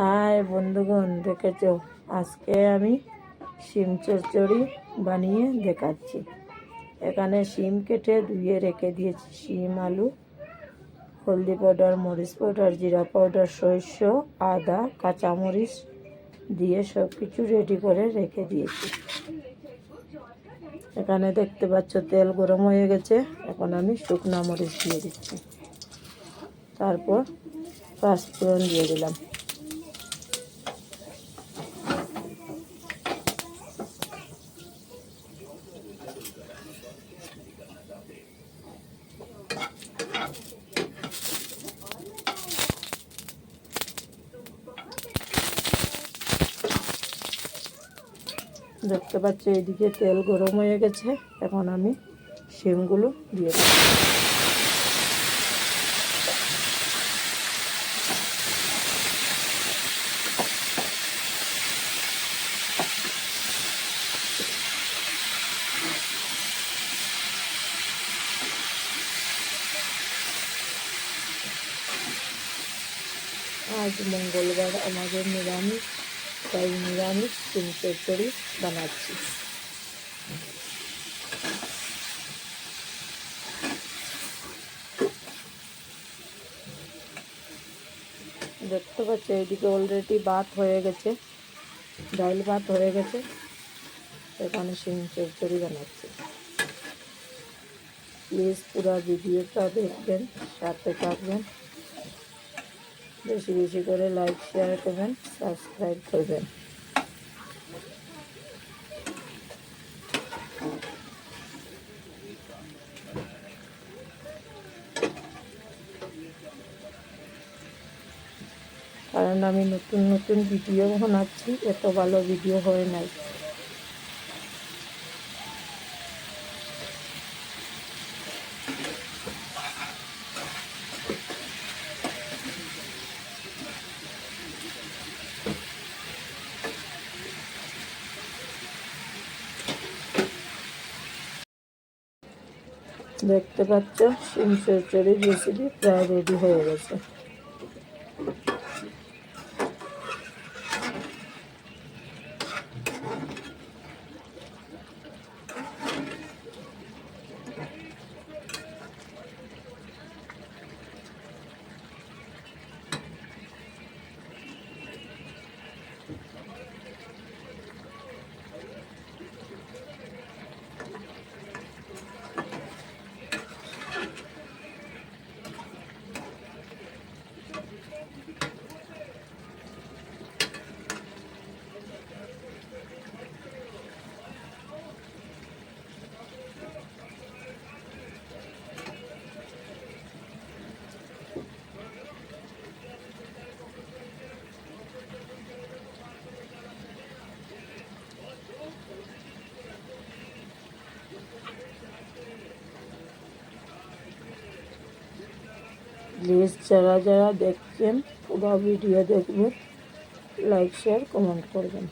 High বন্ধুগণ, দেখেছ? আজকে আমি শিম চচ্চড়ি বানিয়ে দেখাচ্ছি। এখানে শিম কেটে ধুয়ে রেখে দিয়েছি। শিম, আলু, হলদি পাউডার, মরিচ পাউডার, জিরা পাউডার সরষ আদা, কাঁচামরিচ দিয়ে সব কিছু রেডি করে রেখে দিয়েছি। এখানে দেখতে পাচ্ছ, তেল গরম হয়ে গেছে। এখন আমি শুকনা মরিচ দিয়ে দিচ্ছি। তারপর পাঁচফোড়ন দিয়ে দিলাম। দেখতে পাচ্ছি এইদিকে তেল গরম হয়ে গেছে। এখন আমি শিমগুলো দিয়ে দেব। আজ মঙ্গলবার আমাদের নিরামিষ। তাই নিরামিষ ডিম চচ্চড়ি বানাচ্ছি। দেখতে পাচ্ছি, এইদিকে অলরেডি ভাত হয়ে গেছে ডাল ভাত হয়ে গেছে, এখানে শিম চচ্চড়ি বানাচ্ছি। প্লিজ পুরো ভিডিওটা দেখবেন, সাথে থাকবেন। বেশি বেশি করে লাইক শেয়ার করবেন সাবস্ক্রাইব করবেন। কারণ আমি নতুন নতুন ভিডিও বানাচ্ছি, এত ভালো ভিডিও হয় নাই। দেখতে পাচ্ছ সিম চচ্চড়ির রেসিপি প্রায় রেডি হয়ে গেছে। প্লিজ যারা যারা দেখছেন পুরো ভিডিও দেখবেন লাইক শেয়ার কমেন্ট করবেন।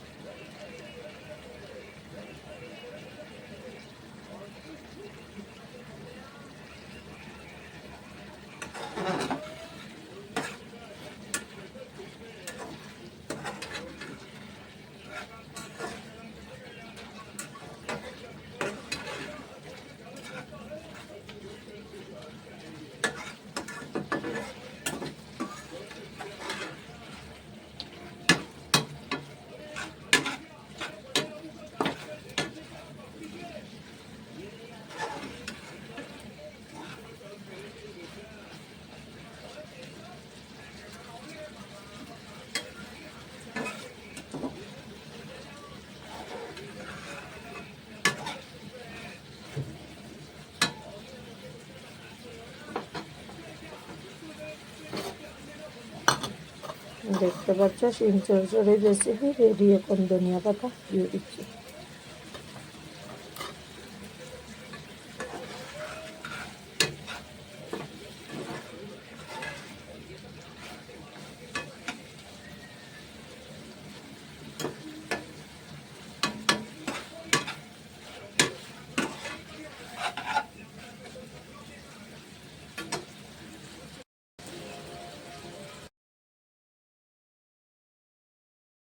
দেখতে পাচ্ছ শিম চরচড়ির রেসিপি রেডি এখন ধনিয়া পাতা দিয়ে দিচ্ছি।